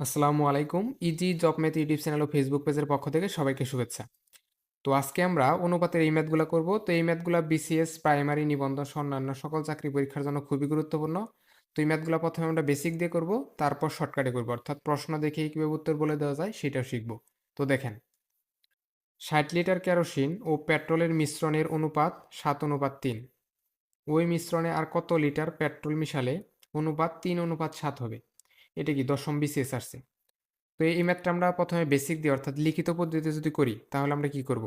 আসসালামু আলাইকুম, easy job math YouTube channel ও Facebook পেজের পক্ষ থেকে সবাইকে শুভেচ্ছা। তো আজকে আমরা অনুপাতের এই ম্যাথগুলো করব। তো এই ম্যাথগুলো বিসিএস প্রাইমারি নিবন্ধন সহ অন্যান্য সকল চাকরি পরীক্ষার জন্য খুবই গুরুত্বপূর্ণ। তো এই ম্যাথগুলো প্রথমে আমরা বেসিক দিয়ে করব, তারপর শর্টকাটে করব। অর্থাৎ প্রশ্ন দেখেই কীভাবে উত্তর বলে দেওয়া যায় সেটাও শিখব। তো দেখেন, ষাট লিটার কেরোসিন ও পেট্রোলের মিশ্রণের অনুপাত সাত অনুপাত তিন। ওই মিশ্রণে আর কত লিটার পেট্রোল মিশালে অনুপাত তিন, অনুপাত সাত হবে? এটা কি দশম বিসিএস আসছে? তো এই ম্যাথটা আমরা প্রথমে বেসিক দিয়ে, অর্থাৎ লিখিত পদ্ধতিতে যদি করি, তাহলে আমরা কি করব?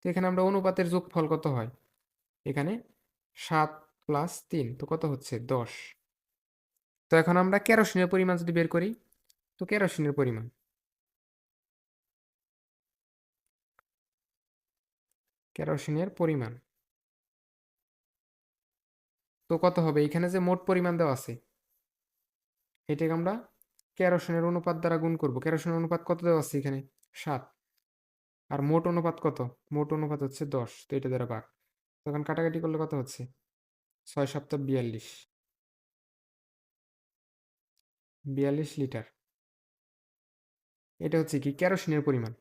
তো এখানে আমরা অনুপাতের যোগফল কত হয়? এখানে সাত প্লাস তিন, তো কত হচ্ছে? দশ। তো এখন আমরা কেরোসিনের পরিমাণ যদি বের করি, তো কেরোসিনের পরিমাণ। কেরোসিনের পরিমাণ। তো কত হবে? এখানে যে মোট পরিমাণ দেওয়া আছে এটাকে আমরা কেরোসিনের অনুপাত দ্বারা গুণ করব। কেরোসিনের অনুপাত কত দেওয়া আছে এখানে? সাত। আর মোট অনুপাত কত? মোট অনুপাত হচ্ছে দশ। তো এটা দ্বারা ভাগ। তখন কাটাকাটি করলে কত হচ্ছে? ছয় সপ্তাহ বিয়াল্লিশ। বিয়াল্লিশ লিটার। এটা হচ্ছে কি? ক্যারোসিনের পরিমাণ।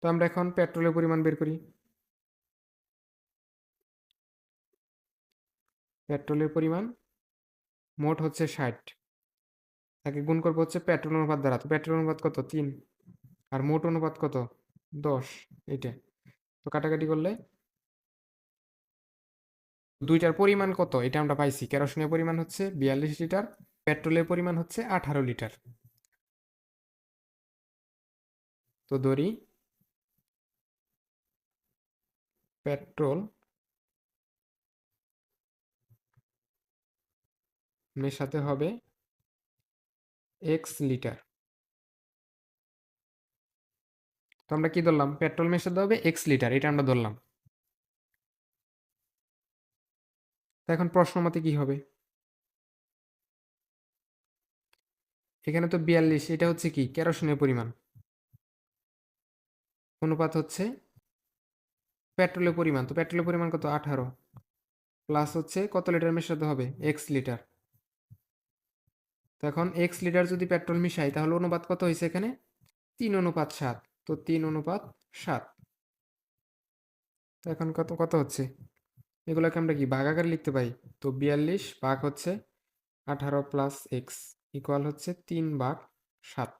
তো আমরা এখন পেট্রোলের পরিমাণ বের করি। পেট্রোলের পরিমাণ মোট হচ্ছে ষাট। তাকে গুণ করব হচ্ছে পেট্রোল অনুপাত দ্বারা। তো অনুপাত কত? তিন। আর মোট অনুপাত কত? দশ। এটা তো কাটাকাটি করলে দুইটার পরিমাণ কত? এটা আমরা পাইছি। কেরোসিনের পরিমাণ হচ্ছে বিয়াল্লিশ লিটার, পেট্রোলের পরিমাণ হচ্ছে আঠারো লিটার। তো ধরি পেট্রোল মেশাতে হবে এক্স লিটার তো আমরা কি ধরলাম? পেট্রোল মেশাতে হবে এক্স লিটার এটা আমরা ধরলাম। এখন প্রশ্ন মতে কি হবে? এখানে তো বিয়াল্লিশ, এটা হচ্ছে কি? কেরোসিনের পরিমাণ। অনুপাত হচ্ছে পেট্রোলের পরিমাণ। তো পেট্রোলের পরিমাণ কত? আঠারো। প্লাস হচ্ছে কত লিটার মেশাতে হবে? এক্স লিটার তো এখন এক্স লিটার যদি পেট্রোল মিশাই, তাহলে অনুপাত কত হয়েছে এখানে? তিন অনুপাত সাত। তো তিন অনুপাত সাত। তো এখন কত কত হচ্ছে? এগুলোকে আমরা কি ভাগ আকারে লিখতে পাই তো বিয়াল্লিশ ভাগ হচ্ছে আঠারো প্লাস এক্স ইকুয়াল হচ্ছে তিন ভাগ সাত।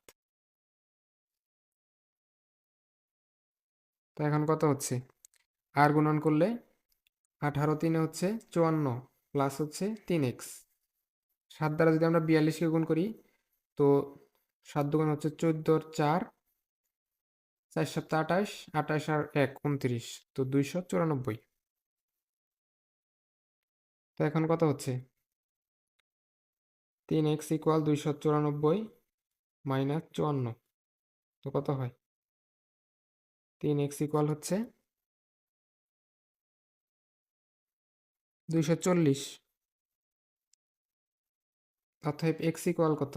তো এখন কত হচ্ছে? আর গুণন করলে আঠারো তিনে হচ্ছে চুয়ান্ন প্লাস হচ্ছে তিন এক্স সাত দ্বারা যদি আমরা বিয়াল্লিশকে গুণ করি, তো সাত দুগুণ হচ্ছে চোদ্দোর চার চার সপ্তাহ আঠাশ আঠাশ আর এক উনত্রিশ তো দুইশো চুরানব্বই। তো এখন কত হচ্ছে? তিন এক্স ইকুয়াল দুইশো চুরানব্বই মাইনাস চুয়ান্ন, তো কত হয়? তিন এক্স ইকুয়াল হচ্ছে দুইশো চল্লিশ। অতএব এক্স ইকুয়াল কত?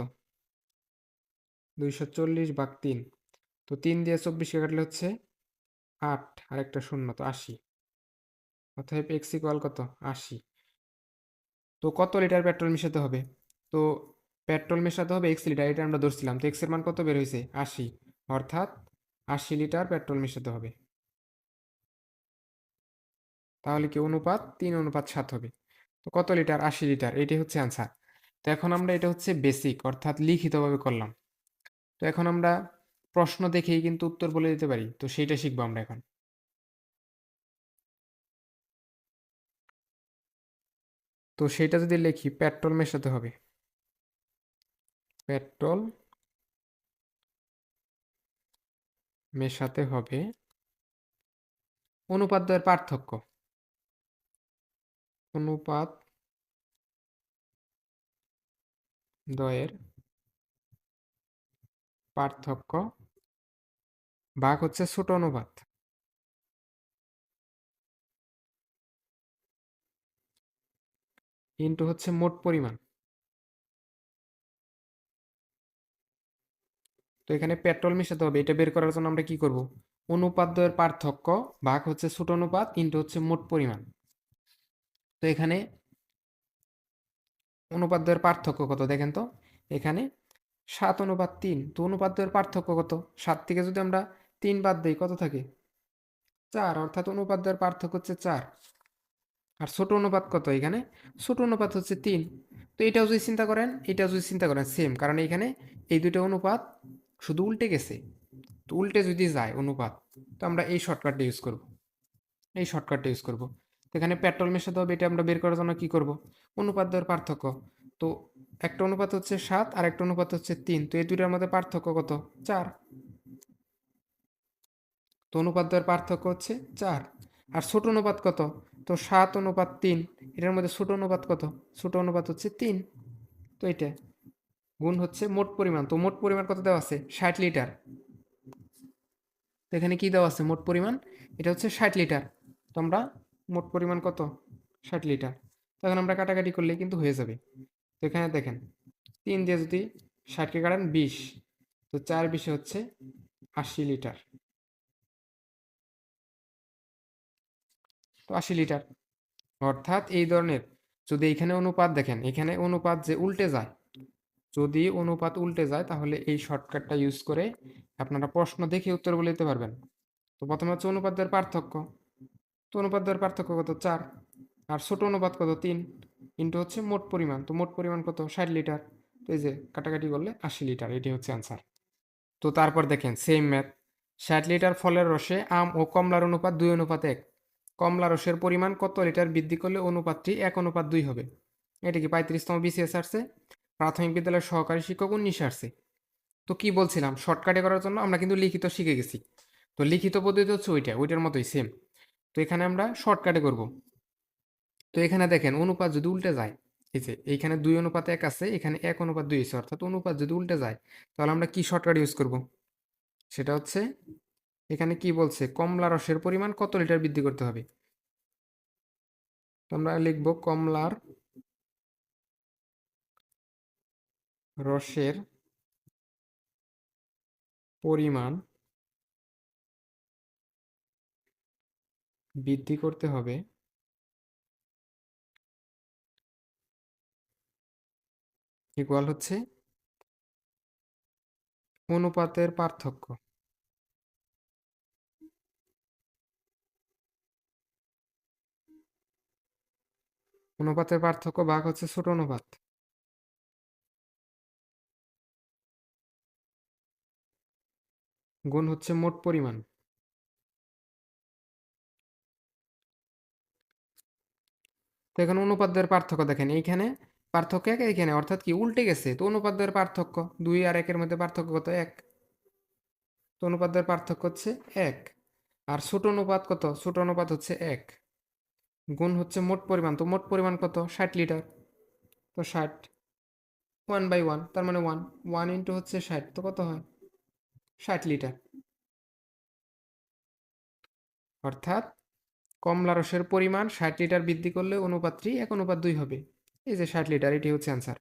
দুইশো চল্লিশ ভাগ তিন। তো তিন দিয়ে চব্বিশকে কাটলে হচ্ছে আট আর একটা শূন্য, তো আশি। অতএব এক্স ইকুয়াল কত? আশি। তো কত লিটার পেট্রোল মেশাতে হবে? তো পেট্রোল মেশাতে হবে এক্স লিটার, এটা আমরা ধরছিলাম। তো এক্সের মান কত বের হয়েছে? আশি। অর্থাৎ আশি লিটার পেট্রোল মেশাতে হবে। তাহলে কি অনুপাত? তিন অনুপাত সাত হবে। তো কত লিটার? আশি লিটার। এটাই হচ্ছে আনসার তো এখন আমরা এটা হচ্ছে বেসিক অর্থাৎ লিখিতভাবে করলাম। তো এখন আমরা প্রশ্ন দেখেই কিন্তু উত্তর বলে দিতে পারি। তো সেইটা শিখব আমরা এখন। তো সেটা যদি লিখি পেট্রোল মেশাতে হবে। পেট্রোল মেশাতে হবে অনুপাত পার্থক্য। অনুপাত দ্বয়ের পার্থক্য ভাগ হচ্ছে ছোট অনুপাত। ইন্টু হচ্ছে মোট পরিমাণ। তো এখানে পেট্রোল মিশাতে হবে, এটা বের করার জন্য আমরা কি করব? অনুপাত দ্বয়ের পার্থক্য ভাগ হচ্ছে ছোট অনুপাত, ইন্টু হচ্ছে মোট পরিমাণ। তো এখানে অনুপাত দ্বয়ের পার্থক্য কত? দেখেন তো, এখানে সাত অনুপাত তিন তো অনুপাত দুয়ের পার্থক্য কত? সাত থেকে যদি আমরা তিন বাদ দিই, কত থাকে? চার, অর্থাৎ অনুপাত দুয়ের পার্থক্য হচ্ছে চার। আর ছোট অনুপাত কত এখানে? ছোট অনুপাত হচ্ছে তিন। তো এটাও যদি চিন্তা করেন, এটাও যদি চিন্তা করেন সেম কারণ এখানে এই দুটো অনুপাত শুধু উল্টে গেছে। তো উল্টে যদি যায় অনুপাত, তো আমরা এই শর্টকাটটা ইউজ করব। এই শর্টকাটটা ইউজ করব। এখানে পেট্রোল মেশাতে হবে, এটা আমরা বের করার জন্য কী করব? অনুপাত দেওয়ার পার্থক্য। তো একটা অনুপাত হচ্ছে সাত আর একটা অনুপাত হচ্ছে তিন। তো এই দুইটার মধ্যে পার্থক্য কত? চার। তো অনুপাত দেওয়ার পার্থক্য হচ্ছে চার। আর ছোট অনুপাত কত? তো সাত অনুপাত তিন, এটার মধ্যে ছোট অনুপাত কত? ছোট অনুপাত হচ্ছে তিন। তো এটা গুণ হচ্ছে মোট পরিমাণ। তো মোট পরিমাণ কত দেওয়া আছে? ষাট লিটার। তো এখানে কি দেওয়া আছে? মোট পরিমাণ। এটা হচ্ছে ষাট লিটার। তো আমরা মোট পরিমাণ কত? ষাট লিটার। তখন আমরা কাটাকাটি করলে কিন্তু হয়ে যাবে। তো এখানে দেখেন, তিন দিয়ে যদি ষাটকে কাটান বিশ। তো চার বিশে হচ্ছে আশি লিটার। তো আশি লিটার। অর্থাৎ এই ধরনের যদি এখানে অনুপাত দেখেন, এখানে অনুপাত যে উল্টে যায়, যদি অনুপাত উল্টে যায়, তাহলে এই শর্টকাটটা ইউজ করে আপনারা প্রশ্ন দেখে উত্তর বলে দিতে পারবেন। তো প্রথমে হচ্ছে অনুপাতের পার্থক্য। তো অনুপাতের পার্থক্য কত? চার। আর ছোট অনুপাত কত? তিন। ইন্টু হচ্ছে মোট পরিমাণ। তো মোট পরিমাণ কত? ষাট লিটার। তো এই যে কাটাকাটি করলে আশি লিটার। এটি হচ্ছে অ্যান্সার তো তারপর দেখেন সেম ম্যাথ ষাট লিটার ফলের রসে আম ও কমলার অনুপাত দুই, অনুপাত এক। কমলা রসের পরিমাণ কত লিটার বৃদ্ধি করলে অনুপাতটি এক, অনুপাত দুই হবে? এটা কি পঁয়ত্রিশতম বিসিএস আসছে? প্রাথমিক বিদ্যালয়ের সহকারী শিক্ষক উনিশে আসছে। তো কি বলছিলাম? শর্টকাটে করার জন্য আমরা কিন্তু লিখিত শিখে গেছি। তো লিখিত পদ্ধতি হচ্ছে ওইটা। ওইটার মতোই সেম তো এখানে আমরা শর্টকাটে করব। তো এখানে দেখেন অনুপাত যদি উল্টে যায়, এই যে এইখানে দুই অনুপাত এক আছে, এখানে এক অনুপাত দুই আছে, অর্থাৎ অনুপাত যদি উল্টে যায়, তাহলে আমরা কি শর্টকাট ইউজ করব? সেটা হচ্ছে এখানে কি বলছে, কমলা রসের পরিমাণ কত লিটার বৃদ্ধি করতে হবে? আমরা লিখব কমলার রসের পরিমাণ বৃদ্ধি করতে হবে। ইকুয়াল হচ্ছে অনুপাতের পার্থক্য। অনুপাতের পার্থক্য ভাগ হচ্ছে ছোট অনুপাত। গুণ হচ্ছে মোট পরিমাণ। তো এখন অনুপাতের পার্থক্য দেখেন, এইখানে পার্থক্য এক, এইখানে অর্থাৎ কি উল্টে গেছে, তো অনুপাতের পার্থক্য দুই আর একের মধ্যে পার্থক্য কত? এক। তো অনুপাতের পার্থক্য হচ্ছে এক। আর ছোট অনুপাত কত? ছোট অনুপাত হচ্ছে এক। গুণ হচ্ছে মোট পরিমাণ, তো মোট পরিমাণ কত? ষাট লিটার। তো ষাট। ওয়ান বাই ওয়ান, তার মানে ওয়ান। ওয়ান ইন্টু হচ্ছে ষাট, তো কত হয়? ষাট লিটার। অর্থাৎ কমলা রসের পরিমাণ ষাট লিটার বৃদ্ধি করলে অনুপাতটি এক অনুপাত দুই হবে। এই যে ষাট লিটার, এটি হচ্ছে অ্যান্সার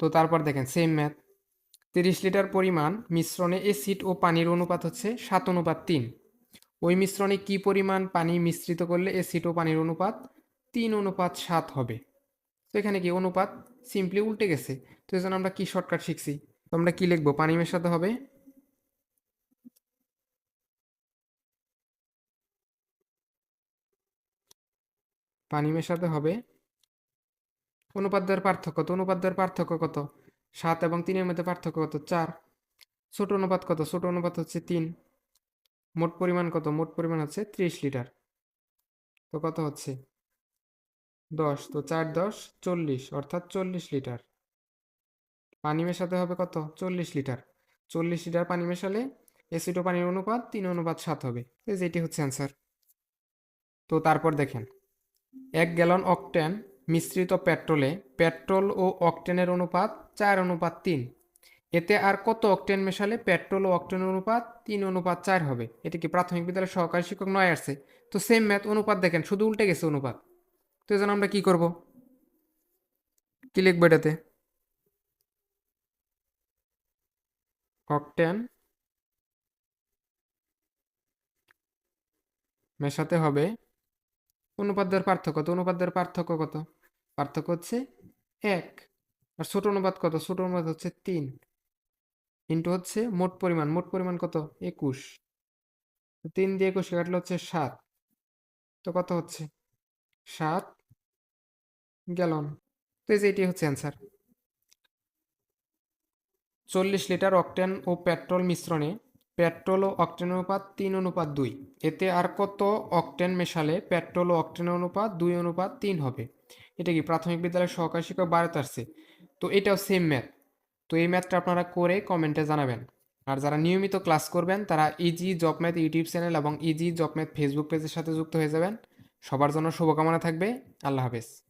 তো তারপর দেখেন সেম ম্যাথ তিরিশ লিটার পরিমাণ মিশ্রণে এসিড ও পানির অনুপাত হচ্ছে সাত অনুপাত তিন। ওই মিশ্রণে কি পরিমাণ পানি মিশ্রিত করলে এসিড ও পানির অনুপাত তিন অনুপাত সাত হবে? তো এখানে কি অনুপাত সিম্পলি উল্টে গেছে? তো এই আমরা কি শর্টকাট শিখছি? তো আমরা কি লিখব? পানি মেশাতে হবে। পানি মেশাতে হবে। অনুপাত দেওয়ার পার্থক্য, তো অনুপাত দেওয়ার পার্থক্য কত? সাত এবং তিনের মধ্যে পার্থক্য কত? চার। ছোট অনুপাত কত? ছোট অনুপাত হচ্ছে তিন। মোট পরিমাণ কত? মোট পরিমাণ হচ্ছে ত্রিশ লিটার। তো কত হচ্ছে? দশ। তো চার, দশ, চল্লিশ, অর্থাৎ চল্লিশ লিটার। পানি মেশাতে হবে কত? চল্লিশ লিটার। চল্লিশ লিটার পানি মেশালে এসিটো পানির অনুপাত তিন অনুপাত সাত হবে। এই যেটি হচ্ছে অ্যান্সার তো তারপর দেখেন। এক গ্যালন অকটেন মিশ্রিত পেট্রোলে পেট্রোল ও অকটেনের অনুপাত চার অনুপাত তিন। এতে আর কত অকটেন মেশালে পেট্রোল ও অকটেনের অনুপাত তিন অনুপাত চার হবে? এটা কি প্রাথমিক বিদ্যালয়ের সহকারী শিক্ষক নয় আসছে? তো সেম ম্যাথ অনুপাত দেখেন, শুধু উল্টে গেছে অনুপাত। তো এই জন্য আমরা কি করব? কি লিখব এটাতে? অকটেন মেশাতে হবে অনুপাতের পার্থক্য, তো অনুপাতের পার্থক্য কত? পার্থক্য হচ্ছে এক। আর ছোট অনুপাত কত? ছোট অনুপাত হচ্ছে তিন। ইন্টু হচ্ছে মোট পরিমাণ। মোট পরিমাণ কত? একুশ। তিন দিয়ে একুশ কাটলে হচ্ছে সাত। তো কত হচ্ছে? সাত গ্যালন। তো এই যে এটি হচ্ছে অ্যান্সার। চল্লিশ লিটার অকটেন ও পেট্রোল মিশ্রণে পেট্রোল ও অকটেন অনুপাত তিন, অনুপাত দুই। এতে আর কত অকটেন মেশালে পেট্রোল ও অকটেন অনুপাত দুই, অনুপাত তিন হবে? এটা কি প্রাথমিক বিদ্যালয়ের সহকারী শিক্ষক বারোতে আসছে? তো এটাও সেম ম্যাথ তো এই ম্যাথটা আপনারা করে কমেন্টে জানাবেন। আর যারা নিয়মিত ক্লাস করবেন, তারা easy job math YouTube channel এবং ইজি জব ম্যাথ ফেসবুক পেজের সাথে যুক্ত হয়ে যাবেন। সবার জন্য শুভকামনা থাকবে। আল্লাহ হাফেজ।